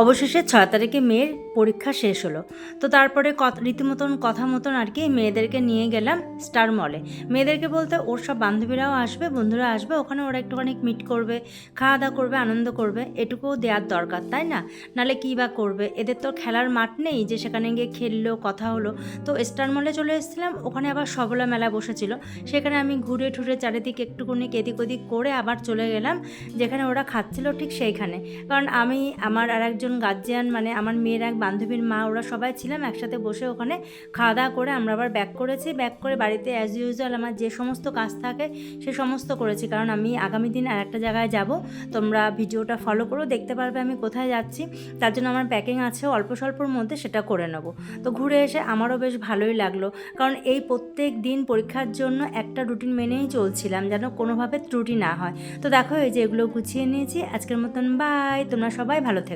অবশেষে ছয় তারিখে মেয়ের পরীক্ষা শেষ হলো। তো তারপরে রীতিমতন কথা মতন আর কি মেয়েদেরকে নিয়ে গেলাম স্টার মলে মেয়েদেরকে বলতে ওর সব বান্ধবীরাও আসবে, বন্ধুরা আসবে, ওখানে ওরা একটুখানি মিট করবে খাওয়া দাওয়া করবে, আনন্দ করবে, এটুকুও দেওয়ার দরকার, তাই না? নালে কী বা করবে? এদের তো খেলার মাঠ নেই যে সেখানে গিয়ে খেললো, কথা হলো। তো স্টার মলে চলে এসেছিলাম, ওখানে আবার সবলা মেলা বসেছিল। সেখানে আমি ঘুরে ঠুরে চারিদিকে একটুখানি এদিক ওদিক করে আবার চলে গেলাম, যেখানে ওরা খাচ্ছিল ঠিক সেইখানে। কারণ আমি, আমার আর একজন গার্জিয়ান মানে আমার মেয়ের এক বান্ধবীর মা, ওরা সবাই ছিলাম, একসাথে বসে ওখানে খাওয়া দাওয়া করে আমরা আবার ব্যাক করেছি। ব্যাক করে বাড়িতে অ্যাজ ইউজুয়াল আমার যে সমস্ত কাজ থাকে, সে সমস্ত করেছি। কারণ আমি আগামী দিন আর একটা জায়গায় যাব। তোমরা ভিডিওটা ফলো করো, দেখতে পারবে আমি কোথায় যাচ্ছি। তার জন্য আমার প্যাকিং আছে, অল্প স্বল্পর মধ্যে সেটা করে নেব। তো ঘুরে এসে আমারও বেশ ভালোই লাগল। কারণ এই প্রত্যেক দিন পরীক্ষার জন্য একটা রুটিন মেনেই চলছিলাম, যেন কোনোভাবে ত্রুটি না হয়। তো দেখো, এই যে এগুলো গুছিয়ে নিয়েছি। আজকের মতন বাই তোমরা সবাই ভালো থেকো।